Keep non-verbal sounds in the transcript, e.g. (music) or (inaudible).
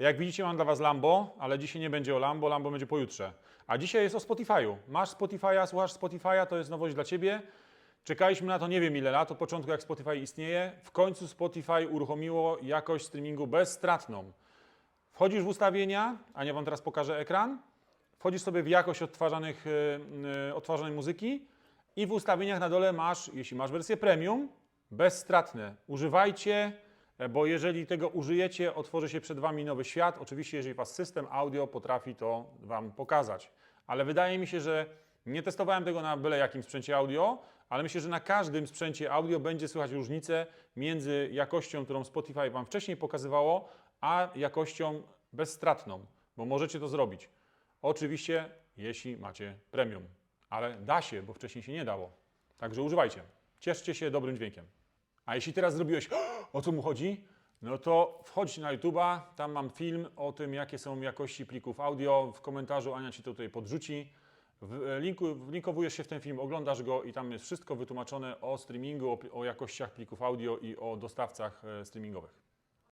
Jak widzicie, mam dla Was Lambo, ale dzisiaj nie będzie o Lambo, Lambo będzie pojutrze. A dzisiaj jest o Spotify'u. Masz Spotify'a, słuchasz Spotify'a, to jest nowość dla Ciebie. Czekaliśmy na to nie wiem ile lat, od początku jak Spotify istnieje. W końcu Spotify uruchomiło jakość streamingu bezstratną. Wchodzisz w ustawienia, a nie Wam teraz pokażę ekran. Wchodzisz sobie w jakość odtwarzanych, y, y, odtwarzanej muzyki i w ustawieniach na dole masz, jeśli masz wersję premium, bezstratne. Używajcie, bo jeżeli tego użyjecie, otworzy się przed Wami nowy świat. Oczywiście, jeżeli Was system audio potrafi to Wam pokazać. Ale wydaje mi się, że nie testowałem tego na byle jakim sprzęcie audio, ale myślę, że na każdym sprzęcie audio będzie słychać różnicę między jakością, którą Spotify Wam wcześniej pokazywało, a jakością bezstratną, bo możecie to zrobić. Oczywiście, jeśli macie premium, ale da się, bo wcześniej się nie dało. Także używajcie. Cieszcie się dobrym dźwiękiem. A jeśli teraz zrobiłeś, (gasps) o co mu chodzi, no to wchodź na YouTube'a, tam mam film o tym, jakie są jakości plików audio. W komentarzu Ania Ci to tutaj podrzuci. W linku, wlinkowujesz się w ten film, oglądasz go i tam jest wszystko wytłumaczone o streamingu, o, o jakościach plików audio i o dostawcach e, streamingowych.